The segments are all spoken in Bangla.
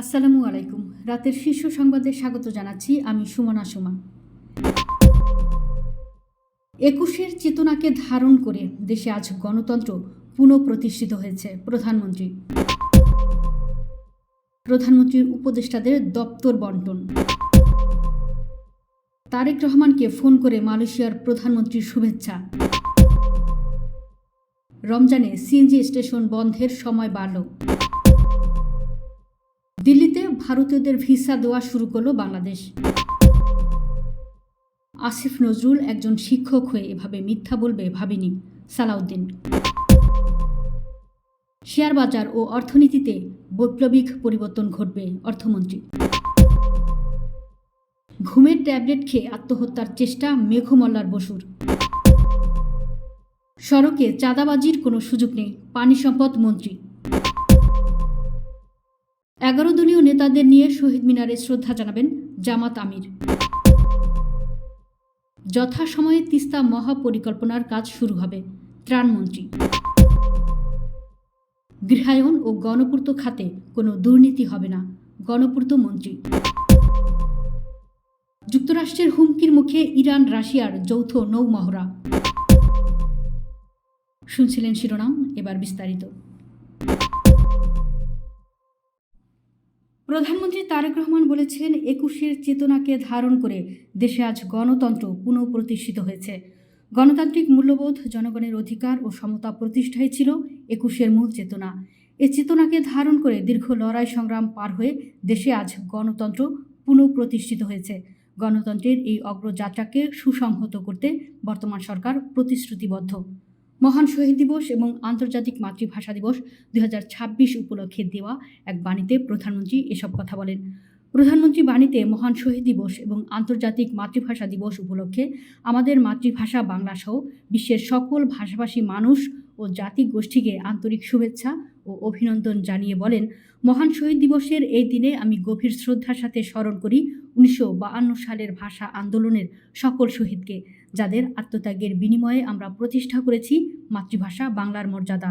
আসসালামু আলাইকুম। রাতের শীর্ষ সংবাদে স্বাগত জানাচ্ছি আমি সুমনা সুমা। একুশের চেতনাকে ধারণ করে দেশে আজ গণতন্ত্র পুনঃপ্রতিষ্ঠিত হয়েছে, প্রধানমন্ত্রী। প্রধানমন্ত্রীর উপদেষ্টাদের দপ্তর বন্টন। তারেক রহমানকে ফোন করে মালয়েশিয়ার প্রধানমন্ত্রীর শুভেচ্ছা। রমজানে সিএনজি স্টেশন বন্ধের সময় বাড়ল। দিল্লিতে ভারতীয়দের ভিসা দেওয়া শুরু করল বাংলাদেশ। আসিফ নজরুল একজন শিক্ষক হয়ে এভাবে মিথ্যা বলবে ভাবিনি সালাউদ্দিন। শেয়ার বাজার ও অর্থনীতিতে বৈপ্লবিক পরিবর্তন ঘটবে অর্থমন্ত্রী। ঘুমের ট্যাবলেট খেয়ে আত্মহত্যার চেষ্টা মেঘমল্লার বসুর। সড়কে চাঁদাবাজির কোনো সুযোগ নেই পানি সম্পদ মন্ত্রী। এগারো দলীয় নেতাদের নিয়ে শহীদ মিনারে শ্রদ্ধা জানাবেন জামাত আমির। যথাসময়ে তিস্তা মহাপরিকল্পনার কাজ শুরু হবে ত্রাণমন্ত্রী গৃহায়ন ও গণপূর্ত খাতে কোনো দুর্নীতি হবে না, গণপূর্ত মন্ত্রী। যুক্তরাষ্ট্রের হুমকির মুখে ইরান, রাশিয়ার যৌথ নৌমহড়া। শুনছিলেন শিরোনাম, এবার বিস্তারিত। প্রধানমন্ত্রী তারেক রহমান বলেছেন, একুশের চেতনাকে ধারণ করে দেশে আজ গণতন্ত্র পুনঃপ্রতিষ্ঠিত হয়েছে। গণতান্ত্রিক মূল্যবোধ জনগণের অধিকার ও সমতা প্রতিষ্ঠাই ছিল একুশের মূল চেতনা। এ চেতনাকে ধারণ করে দীর্ঘ লড়াই সংগ্রাম পার হয়ে দেশে আজ গণতন্ত্র পুনঃপ্রতিষ্ঠিত হয়েছে। গণতন্ত্রের এই অগ্রযাত্রাকে সুসংহত করতে বর্তমান সরকার প্রতিশ্রুতিবদ্ধ। মহান শহীদ দিবস এবং আন্তর্জাতিক মাতৃভাষা দিবস দু হাজার ছাব্বিশ উপলক্ষে দেওয়া এক বাণীতে প্রধানমন্ত্রী এসব কথা বলেন। প্রধানমন্ত্রী বাণীতে মহান শহীদ দিবস এবং আন্তর্জাতিক মাতৃভাষা দিবস উপলক্ষে আমাদের মাতৃভাষা বাংলা সহ বিশ্বের সকল ভাষাভাষী মানুষ ও জাতি গোষ্ঠীকে আন্তরিক শুভেচ্ছা ও অভিনন্দন জানিয়ে বলেন, মহান শহীদ দিবসের এই দিনে আমি গভীর শ্রদ্ধার সাথে স্মরণ করি উনিশশো সালের ভাষা আন্দোলনের সকল শহীদকে, যাদের আত্মত্যাগের বিনিময়ে আমরা প্রতিষ্ঠা করেছি মাতৃভাষা বাংলার মর্যাদা।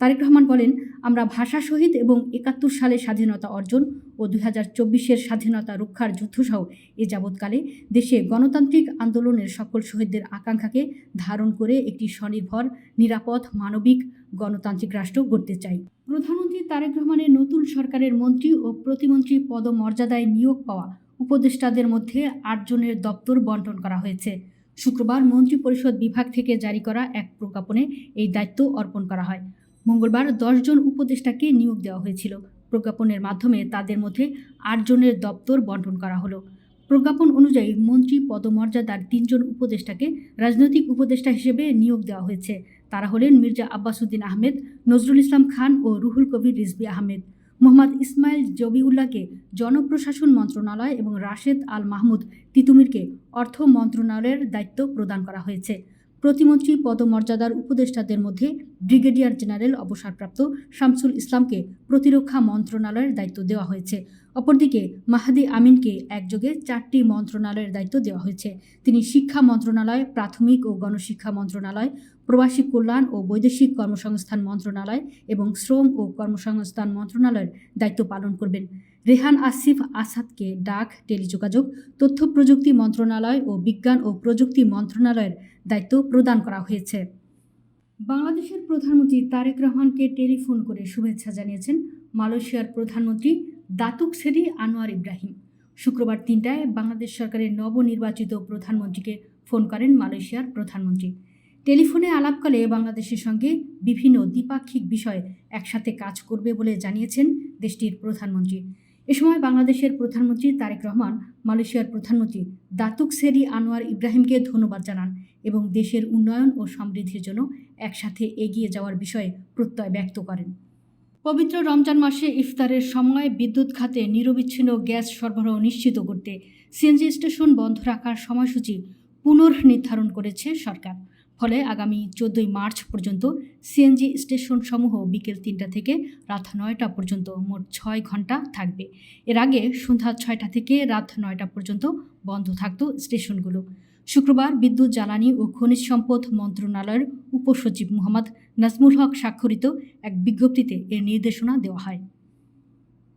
তারেক রহমান বলেন, আমরা ভাষা শহীদ এবং একাত্তর সালে স্বাধীনতা অর্জন ও দুই হাজার চব্বিশের স্বাধীনতা রক্ষার যুদ্ধসহ এ যাবৎকালে দেশে গণতান্ত্রিক আন্দোলনের সকল শহীদদের আকাঙ্ক্ষাকে ধারণ করে একটি স্বনির্ভর, নিরাপদ, মানবিক গণতান্ত্রিক রাষ্ট্র গড়তে চাই। প্রধানমন্ত্রী তারেক রহমানের নতুন সরকারের মন্ত্রী ও প্রতিমন্ত্রী পদমর্যাদায় নিয়োগ পাওয়া উপদেষ্টাদের মধ্যে আটজনের দপ্তর বন্টন করা হয়েছে। শুক্রবার মন্ত্রিপরিষদ বিভাগ থেকে জারি করা এক প্রজ্ঞাপনে এই দায়িত্ব অর্পণ করা হয়। মঙ্গলবার দশজন উপদেষ্টাকে নিয়োগ দেওয়া হয়েছিল। প্রজ্ঞাপনের মাধ্যমে তাদের মধ্যে আটজনের দপ্তর বন্টন করা হলো। প্রজ্ঞাপন অনুযায়ী মন্ত্রী পদমর্যাদার তিনজন উপদেষ্টাকে রাজনৈতিক উপদেষ্টা হিসেবে নিয়োগ দেওয়া হয়েছে। তারা হলেন মির্জা আব্বাসুদ্দিন আহমেদ, নজরুল ইসলাম খান ও রুহুল কবির রিজবি আহমেদ। মোহাম্মদ ইসমাইল জবিউল্লাহকে জনপ্রশাসন মন্ত্রণালয় এবং রাশেদ আল মাহমুদ তিতুমিরকে অর্থ মন্ত্রণালয়ের দায়িত্ব প্রদান করা হয়েছে। প্রতিমন্ত্রী পদমর্যাদার উপদেষ্টাদের মধ্যে ব্রিগেডিয়ার জেনারেল অবসরপ্রাপ্ত শামসুল ইসলামকে প্রতিরক্ষা মন্ত্রণালয়ের দায়িত্ব দেওয়া হয়েছে। অপরদিকে মাহাদি আমিনকে একযোগে চারটি মন্ত্রণালয়ের দায়িত্ব দেওয়া হয়েছে। তিনি শিক্ষা মন্ত্রণালয়, প্রাথমিক ও গণশিক্ষা মন্ত্রণালয়, প্রবাসী কল্যাণ ও বৈদেশিক কর্মসংস্থান মন্ত্রণালয় এবং শ্রম ও কর্মসংস্থান মন্ত্রণালয়ের দায়িত্ব পালন করবেন। রেহান আসিফ আসাদকে ডাক, টেলিযোগাযোগ, তথ্য প্রযুক্তি মন্ত্রণালয় ও বিজ্ঞান ও প্রযুক্তি মন্ত্রণালয়ের দায়িত্ব প্রদান করা হয়েছে। বাংলাদেশের প্রধানমন্ত্রী তারেক রহমানকে টেলিফোন করে শুভেচ্ছা জানিয়েছেন মালয়েশিয়ার প্রধানমন্ত্রী দাতুক সেরি আনোয়ার ইব্রাহিম। শুক্রবার তিনটায় বাংলাদেশ সরকারের নবনির্বাচিত প্রধানমন্ত্রীকে ফোন করেন মালয়েশিয়ার প্রধানমন্ত্রী। টেলিফোনে আলাপকালে বাংলাদেশের সঙ্গে বিভিন্ন দ্বিপাক্ষিক বিষয়ে একসাথে কাজ করবে বলে জানিয়েছেন দেশটির প্রধানমন্ত্রী। এ সময় বাংলাদেশের প্রধানমন্ত্রী তারেক রহমান, মালয়েশিয়ার প্রধানমন্ত্রী দাতুক সেরি আনোয়ার ইব্রাহিমকে ধন্যবাদ জানান এবং দেশের উন্নয়ন ও সমৃদ্ধির জন্য একসাথে এগিয়ে যাওয়ার বিষয়ে প্রত্যয় ব্যক্ত করেন। পবিত্র রমজান মাসে ইফতারের সময় বিদ্যুৎ খাতে নিরবিচ্ছিন্ন গ্যাস সরবরাহ নিশ্চিত করতে সিএনজি স্টেশন বন্ধ রাখার সময়সূচি পুনর্নির্ধারণ করেছে সরকার। ফলে আগামী চোদ্দই মার্চ পর্যন্ত সিএনজি স্টেশনসমূহ বিকেল তিনটা থেকে রাত নয়টা পর্যন্ত মোট ছয় ঘণ্টা থাকবে। এর আগে সন্ধ্যা ছয়টা থেকে রাত নয়টা পর্যন্ত বন্ধ থাকত স্টেশনগুলো। শুক্রবার বিদ্যুৎ, জ্বালানি ও খনিজ সম্পদ মন্ত্রণালয়ের উপসচিব মোহাম্মদ নাজমুল হক স্বাক্ষরিত এক বিজ্ঞপ্তিতে এর নির্দেশনা দেওয়া হয়।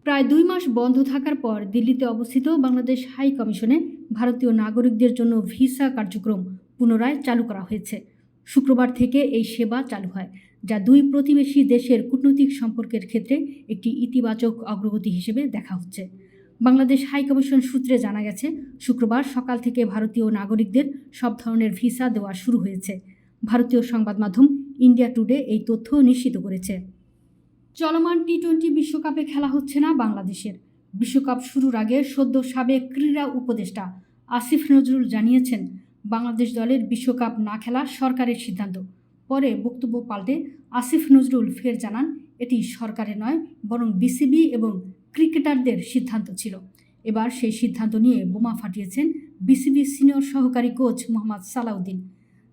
প্রায় দুই মাস বন্ধ থাকার পর দিল্লিতে অবস্থিত বাংলাদেশ হাই কমিশনে ভারতীয় নাগরিকদের জন্য ভিসা কার্যক্রম পুনরায় চালু করা হয়েছে। শুক্রবার থেকে এই সেবা চালু হয়, যা দুই প্রতিবেশী দেশের কূটনৈতিক সম্পর্কের ক্ষেত্রে একটি ইতিবাচক অগ্রগতি হিসেবে দেখা হচ্ছে। বাংলাদেশ হাইকমিশন সূত্রে জানা গেছে, শুক্রবার সকাল থেকে ভারতীয় নাগরিকদের সব ধরনের ভিসা দেওয়া শুরু হয়েছে। ভারতীয় সংবাদ মাধ্যম ইন্ডিয়া টুডে এই তথ্য নিশ্চিত করেছে। চলমান টি টোয়েন্টি বিশ্বকাপে খেলা হচ্ছে না বাংলাদেশের। বিশ্বকাপ শুরুর আগে সদ্য সাবেক ক্রীড়া উপদেষ্টা আসিফ নজরুল জানিয়েছেন বাংলাদেশ দলের বিশ্বকাপ না খেলা সরকারের সিদ্ধান্ত। পরে বক্তব্য পাল্টে আসিফ নজরুল ফের জানান, এটি সরকারের নয়, বরং বিসিবি এবং ক্রিকেটারদের সিদ্ধান্ত ছিল। এবার সেই সিদ্ধান্ত নিয়ে বোমা ফাটিয়েছেন বিসিবি সিনিয়র সহকারী কোচ মোহাম্মদ সালাউদ্দিন।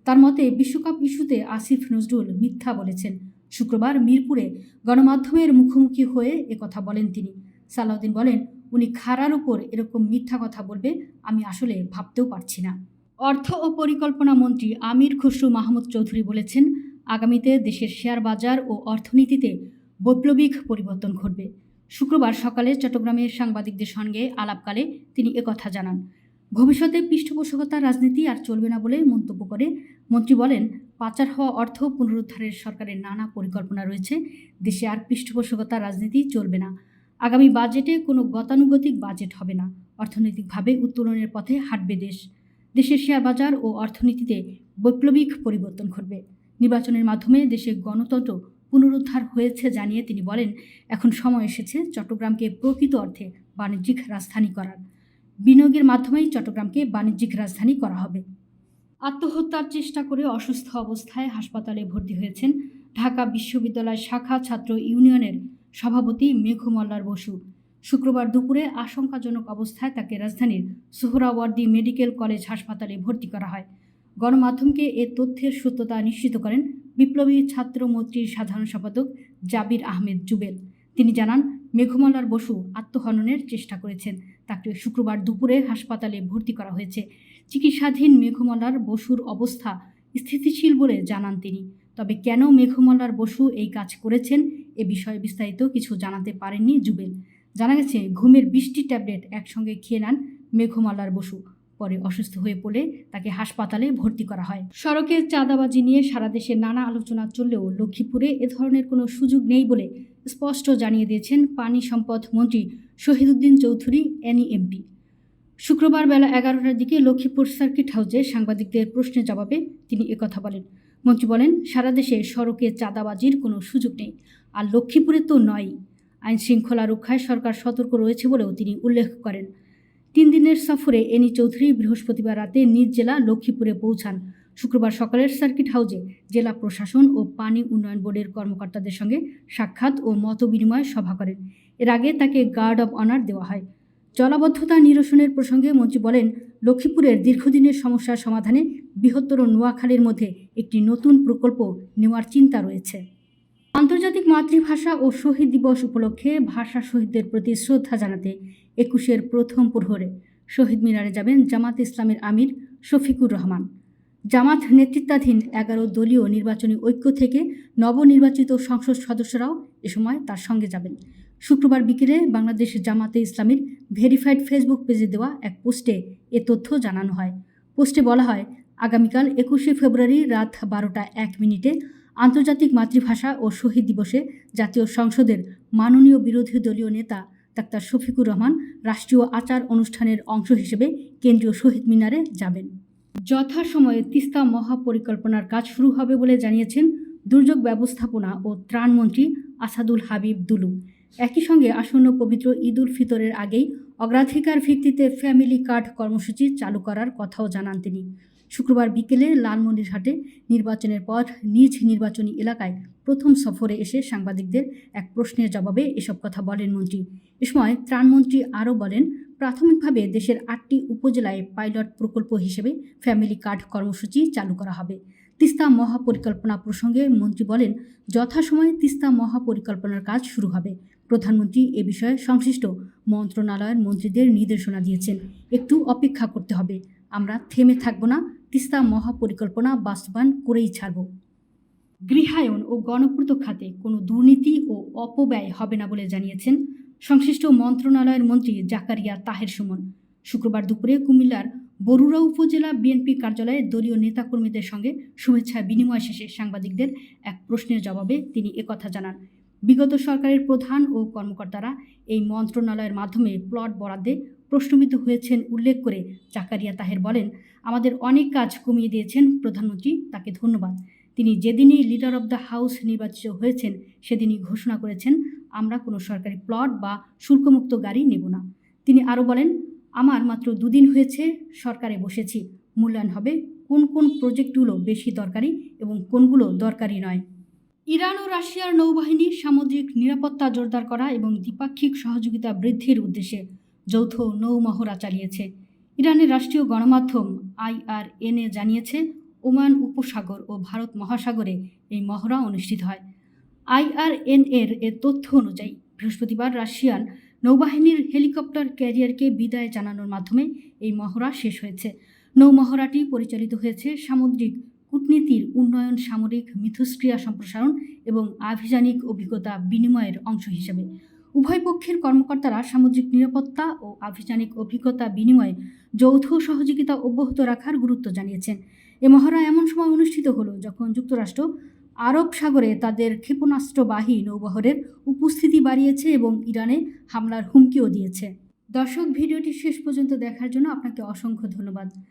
তার মতে, বিশ্বকাপ ইস্যুতে আসিফ নজরুল মিথ্যা বলেছেন। শুক্রবার মিরপুরে গণমাধ্যমের মুখোমুখি হয়ে একথা বলেন তিনি। সালাউদ্দিন বলেন, উনি খাড়ার উপর এরকম মিথ্যা কথা বলবে, আমি আসলে ভাবতেও পারছি না। অর্থ ও পরিকল্পনা মন্ত্রী আমির খসরু মাহমুদ চৌধুরী বলেছেন, আগামীতে দেশের শেয়ার বাজার ও অর্থনীতিতে বৈপ্লবিক পরিবর্তন ঘটবে। শুক্রবার সকালে চট্টগ্রামের সাংবাদিকদের সঙ্গে আলাপকালে তিনি একথা জানান। ভবিষ্যতে পৃষ্ঠপোষকতা রাজনীতি আর চলবে না বলে মন্তব্য করে মন্ত্রী বলেন, পাচার হওয়া অর্থ পুনরুদ্ধারের সরকারের নানা পরিকল্পনা রয়েছে, দেশে আর পৃষ্ঠপোষকতা রাজনীতি চলবে না। আগামী বাজেটে কোনো গতানুগতিক বাজেট হবে না। অর্থনৈতিকভাবে উত্তোলনের পথে হাঁটবে দেশ। দেশের শেয়ার বাজার ও অর্থনীতিতে বৈপ্লবিক পরিবর্তন ঘটবে। নির্বাচনের মাধ্যমে দেশে গণতন্ত্র পুনরুদ্ধার হয়েছে জানিয়ে তিনি বলেন, এখন সময় এসেছে চট্টগ্রামকে প্রকৃত অর্থে বাণিজ্যিক রাজধানী করার। বিনিয়োগের মাধ্যমেই চট্টগ্রামকে বাণিজ্যিক রাজধানী করা হবে। আত্মহত্যার চেষ্টা করে অসুস্থ অবস্থায় হাসপাতালে ভর্তি হয়েছেন ঢাকা বিশ্ববিদ্যালয় শাখা ছাত্র ইউনিয়নের সভাপতি মেঘু মল্লার বসু। শুক্রবার দুপুরে আশঙ্কাজনক অবস্থায় তাকে রাজধানীর সোহরাওয়ার্দী মেডিকেল কলেজ হাসপাতালে ভর্তি করা হয়। গণমাধ্যমকে এ তথ্যের সত্যতা নিশ্চিত করেন বিপ্লবী ছাত্র মৈত্রীর সাধারণ সম্পাদক জাবির আহমেদ জুবেল। তিনি জানান, মেঘমালার বসু আত্মহননের চেষ্টা করেছেন। তাকে শুক্রবার দুপুরে হাসপাতালে ভর্তি করা হয়েছে। চিকিৎসাধীন মেঘমালার বসুর অবস্থা স্থিতিশীল বলে জানান তিনি। তবে কেন মেঘমালার বসু এই কাজ করেছেন এ বিষয়ে বিস্তারিত কিছু জানাতে পারেননি জুবেল। জানা গেছে, ঘুমের বৃষ্টি ট্যাবলেট একসঙ্গে খেয়ে নেন মেঘমালার বসু। পরে অসুস্থ হয়ে পড়লে তাকে হাসপাতালে ভর্তি করা হয়। সড়কে চাঁদাবাজি নিয়ে সারা দেশে নানা আলোচনা চললেও লক্ষ্মীপুরে এ ধরনের কোনো সুযোগ নেই বলে স্পষ্ট জানিয়ে দিয়েছেন পানি সম্পদ মন্ত্রী শহীদুদ্দিন চৌধুরী এনই এমপি শুক্রবার বেলা এগারোটার দিকে লক্ষ্মীপুর সার্কিট হাউসে সাংবাদিকদের প্রশ্নের জবাবে তিনি একথা বলেন। মন্ত্রী বলেন, সারা দেশে সড়কে চাঁদাবাজির কোনো সুযোগ নেই। আর লক্ষ্মীপুরে তো নয়ই। আইন শৃঙ্খলা রক্ষায় সরকার সতর্ক রয়েছে বলেও তিনি উল্লেখ করেন। তিন দিনের সফরে এনি চৌধুরী বৃহস্পতিবার রাতে নিজ জেলা লক্ষ্মীপুরে পৌঁছান। শুক্রবার সকালের সার্কিট হাউজে জেলা প্রশাসন ও পানি উন্নয়ন বোর্ডের কর্মকর্তাদের সঙ্গে সাক্ষাৎ ও মতবিনিময় সভা করেন। এর আগে তাকে গার্ড অব অনার দেওয়া হয়। জলাবদ্ধতা নিরসনের প্রসঙ্গে মন্ত্রী বলেন, লক্ষ্মীপুরের দীর্ঘদিনের সমস্যার সমাধানে বৃহত্তর নোয়াখালীর মধ্যে একটি নতুন প্রকল্প নেওয়ার চিন্তা রয়েছে। আন্তর্জাতিক মাতৃভাষা ও শহীদ দিবস উপলক্ষে ভাষা শহীদদের প্রতি শ্রদ্ধা জানাতে একুশের প্রথম প্রহরে শহীদ মিনারে যাবেন জামাত ইসলামের আমির শফিকুর রহমান। জামাত নেতৃত্বাধীন এগারো দলীয় নির্বাচনী ঐক্য থেকে নবনির্বাচিত সংসদ সদস্যরাও এ সময় তার সঙ্গে যাবেন। শুক্রবার বিকেলে বাংলাদেশ জামাতে ইসলামীর ভেরিফাইড ফেসবুক পেজে দেওয়া এক পোস্টে এ তথ্য জানানো হয়। পোস্টে বলা হয়, আগামীকাল একুশে ফেব্রুয়ারি রাত বারোটা এক মিনিটে আন্তর্জাতিক মাতৃভাষা ও শহীদ দিবসে জাতীয় সংসদের মাননীয় বিরোধী দলীয় নেতা ডাক্তার শফিকুর রহমান রাষ্ট্রীয় আচার অনুষ্ঠানের অংশ হিসেবে কেন্দ্রীয় শহীদ মিনারে যাবেন। যথাসময়ে তিস্তা মহাপরিকল্পনার কাজ শুরু হবে বলে জানিয়েছেন দুর্যোগ ব্যবস্থাপনা ও ত্রাণমন্ত্রী আসাদুল হাবিব দুলু। একই সঙ্গে আসন্ন পবিত্র ঈদ উল ফিতরের আগেই অগ্রাধিকার ভিত্তিতে ফ্যামিলি কার্ড কর্মসূচি চালু করার কথাও জানান তিনি। শুক্রবার বিকেলে লালমন্দিরহাটে নির্বাচনের পর নিজ নির্বাচনী এলাকায় প্রথম সফরে এসে সাংবাদিকদের এক প্রশ্নের জবাবে এসব কথা বলেন মন্ত্রী। এ সময় ত্রাণমন্ত্রী আরও বলেন, প্রাথমিকভাবে দেশের আটটি উপজেলায় পাইলট প্রকল্প হিসেবে ফ্যামিলি কার্ড কর্মসূচি চালু করা হবে। তিস্তা মহাপরিকল্পনা প্রসঙ্গে মন্ত্রী বলেন, যথাসময়ে তিস্তা মহাপরিকল্পনার কাজ শুরু হবে। প্রধানমন্ত্রী এ বিষয়ে সংশ্লিষ্ট মন্ত্রণালয়ের মন্ত্রীদের নির্দেশনা দিয়েছেন। একটু অপেক্ষা করতে হবে। আমরা থেমে থাকব না তিস্তা মহাপরিকল্পনা বাস্তবায়ন করেই ছাড়ব। গৃহায়ন ও গণপূর্ত খাতে কোনো দুর্নীতি ও অপব্যয় হবে না বলে জানিয়েছেন সংশ্লিষ্ট মন্ত্রণালয়ের মন্ত্রী জাকারিয়া তাহের সুমন। শুক্রবার দুপুরে কুমিল্লার বরুড়া উপজেলা বিএনপি কার্যালয়ে দলীয় নেতাকর্মীদের সঙ্গে শুভেচ্ছা বিনিময় শেষে সাংবাদিকদের এক প্রশ্নের জবাবে তিনি একথা জানান। বিগত সরকারের প্রধান ও কর্মকর্তারা এই মন্ত্রণালয়ের মাধ্যমে প্লট বরাদ্দে প্রশ্নবিদ্ধ হয়েছেন উল্লেখ করে জাকারিয়া তাহের বলেন, আমাদের অনেক কাজ কমিয়ে দিয়েছেন প্রধানমন্ত্রী, তাকে ধন্যবাদ। তিনি যেদিনই লিডার অব দ্য হাউস নির্বাচিত হয়েছেন, সেদিনই ঘোষণা করেছেন, আমরা কোনো সরকারি প্লট বা শুল্কমুক্ত গাড়ি নেব না। তিনি আরও বলেন, আমার মাত্র দুদিন হয়েছে, সরকারে বসেছি। মূল্যায়ন হবে, কোন কোন প্রজেক্টগুলো বেশি দরকারি এবং কোনগুলো দরকারি নয়। ইরান ও রাশিয়ার নৌবাহিনী সামুদ্রিক নিরাপত্তা জোরদার করা এবং দ্বিপাক্ষিক সহযোগিতা বৃদ্ধির উদ্দেশ্যে যৌথ নৌ মহড়া চালিয়েছে। ইরানের রাষ্ট্রীয় গণমাধ্যম আইআরএনএ জানিয়েছে, ওমান উপসাগর ও ভারত মহাসাগরে এই মহড়া অনুষ্ঠিত হয়। আইআরএনএর এর তথ্য অনুযায়ী, বৃহস্পতিবার রাশিয়ান নৌবাহিনীর হেলিকপ্টার ক্যারিয়ারকে বিদায় জানানোর মাধ্যমে এই মহড়া শেষ হয়েছে। নৌ মহড়াটি পরিচালিত হয়েছে সামুদ্রিক কূটনীতির উন্নয়ন, সামরিক মিথস্ক্রিয়া সম্প্রসারণ এবং আভিযানিক অভিজ্ঞতা বিনিময়ের অংশ হিসেবে। উভয় পক্ষের কর্মকর্তারা সামুদ্রিক নিরাপত্তা ও আভিযানিক অভিজ্ঞতা বিনিময়ে যৌথ সহযোগিতা অব্যাহত রাখার গুরুত্ব জানিয়েছেন। এ মহড়া এমন সময় অনুষ্ঠিত হলো যখন যুক্তরাষ্ট্র আরব সাগরে তাদের ক্ষেপণাস্ত্রবাহী নৌবহরের উপস্থিতি বাড়িয়েছে এবং ইরানে হামলার হুমকিও দিয়েছে। দর্শক, ভিডিওটি শেষ পর্যন্ত দেখার জন্য আপনাকে অসংখ্য ধন্যবাদ।